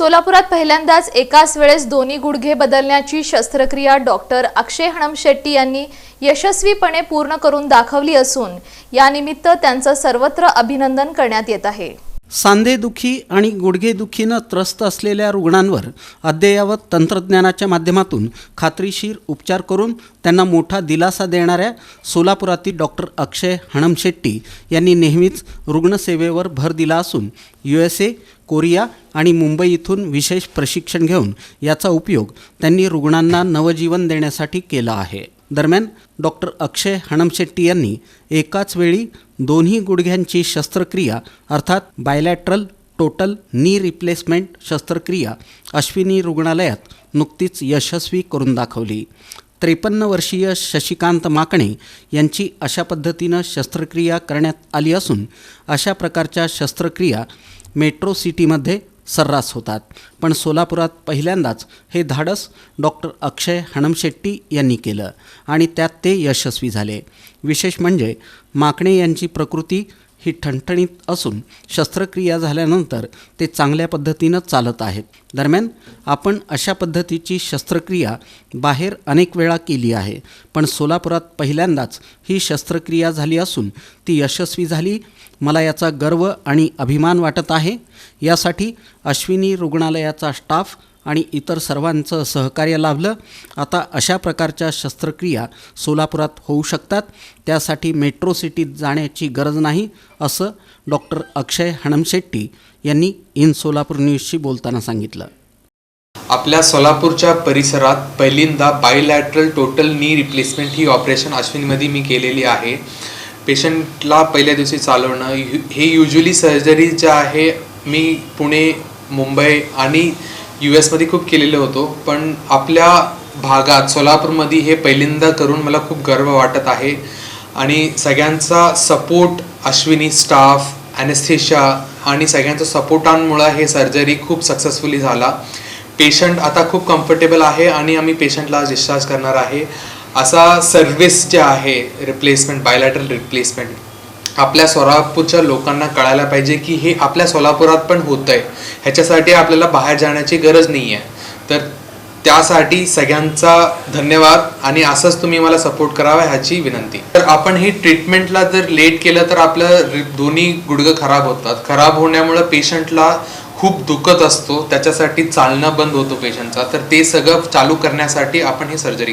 सोलापुरात पहिल्यांदाच एकाच वेळेस दोन्ही गुडघे बदलण्याची शस्त्रक्रिया डॉक्टर अक्षय हणम शेट्टी यांनी यशस्वीपणे पूर्ण करून दाखवली असून यानिमित्त त्यांचं सर्वत्र अभिनंदन करण्यात येत आहे. सांधेदुखी आणि गुडघेदुखीनं त्रस्त असलेल्या रुग्णांवर अद्ययावत तंत्रज्ञानाच्या माध्यमातून खात्रीशीर उपचार करून त्यांना मोठा दिलासा देणाऱ्या सोलापुरातील डॉक्टर अक्षय हणमशेट्टी यांनी नेहमीच रुग्णसेवेवर भर दिला असून यू एस ए कोरिया आणि मुंबई इथून विशेष प्रशिक्षण घेऊन याचा उपयोग त्यांनी रुग्णांना नवजीवन देण्यासाठी केला आहे. दरम्यान डॉक्टर अक्षय हणमशेट्टी यांनी एकाच वेळी दोन्ही गुडघ्यांची शस्त्रक्रिया अर्थात बायलॅट्रल टोटल नी रिप्लेसमेंट शस्त्रक्रिया अश्विनी रुग्णालयात नुकतीच यशस्वी करून दाखवली. त्रेपन्न वर्षीय शशिकांत माकणे यांची अशा पद्धतीनं शस्त्रक्रिया करण्यात आली असून अशा प्रकारच्या शस्त्रक्रिया मेट्रो सिटीमध्ये सर्रास होतात. पण सोलापुरात पहिल्यांदाच हे धाडस डॉक्टर अक्षय हणमशेट्टी यांनी केलं आणि त्यात ते यशस्वी झाले. विशेष म्हणजे माकणे यांची प्रकृती ही ठणठणीत असून शस्त्रक्रिया झाल्यानंतर ते चांगल्या पद्धतीनं चालत आहेत. दरम्यान आपण अशा पद्धतीची शस्त्रक्रिया बाहेर अनेक वेळा केली आहे पण सोलापुरात पहिल्यांदाच ही शस्त्रक्रिया झाली असून ती यशस्वी झाली. मला याचा गर्व आणि अभिमान वाटत आहे. यासाठी अश्विनी रुग्णालयाचा स्टाफ आणि इतर सर्वांचं सहकार्य लाभलं. आता अशा प्रकारच्या शस्त्रक्रिया सोलापुरात होऊ शकतात. त्यासाठी मेट्रो सिटीत जाण्याची गरज नाही असं डॉक्टर अक्षय हणमशेट्टी यांनी इन सोलापूर न्यूजशी बोलताना सांगितलं. आपल्या सोलापूरच्या परिसरात पहिल्यांदा बायलॅटरल टोटल नी रिप्लेसमेंट ही ऑपरेशन अश्विनमध्ये मी केलेली आहे. पेशंटला पहिल्या दिवशी चालवणं हे युजली सर्जरी ज्या आहे मी पुणे मुंबई आणि यू एसमध्ये खूप केलेलं होतो पण आपल्या भागात सोलापूरमध्ये हे पहिल्यांदा करून मला खूप गर्व वाटत आहे. आणि सगळ्यांचा सपोर्ट अश्विनी स्टाफ ॲनेस्थेशा आणि सगळ्यांच्या सपोर्टांमुळं हे सर्जरी खूप सक्सेसफुली झाला. पेशंट आता खूप कम्फर्टेबल आहे आणि आम्ही पेशंटला डिस्चार्ज करणार आहे. असा सर्विस जे आहे रिप्लेसमेंट बायलॅटरल रिप्लेसमेंट आपल्या सोलापूरच्या लोकांना कळायला पाहिजे की हे आपल्या सोलापुरात पण होतं आहे ह्याच्यासाठी आपल्याला बाहेर जाण्याची गरज नाही आहे तर त्यासाठी सगळ्यांचा धन्यवाद आणि असंच तुम्ही मला सपोर्ट करावा ह्याची विनंती. तर आपण ही ट्रीटमेंटला जर लेट केलं तर आपलं दोन्ही गुडघं खराब होतात. खराब होण्यामुळं पेशंटला खूप दुखत असतो. त्याच्यासाठी चालणं बंद होतो पेशंटचा तर ते सगळं चालू करण्यासाठी आपण ही सर्जरी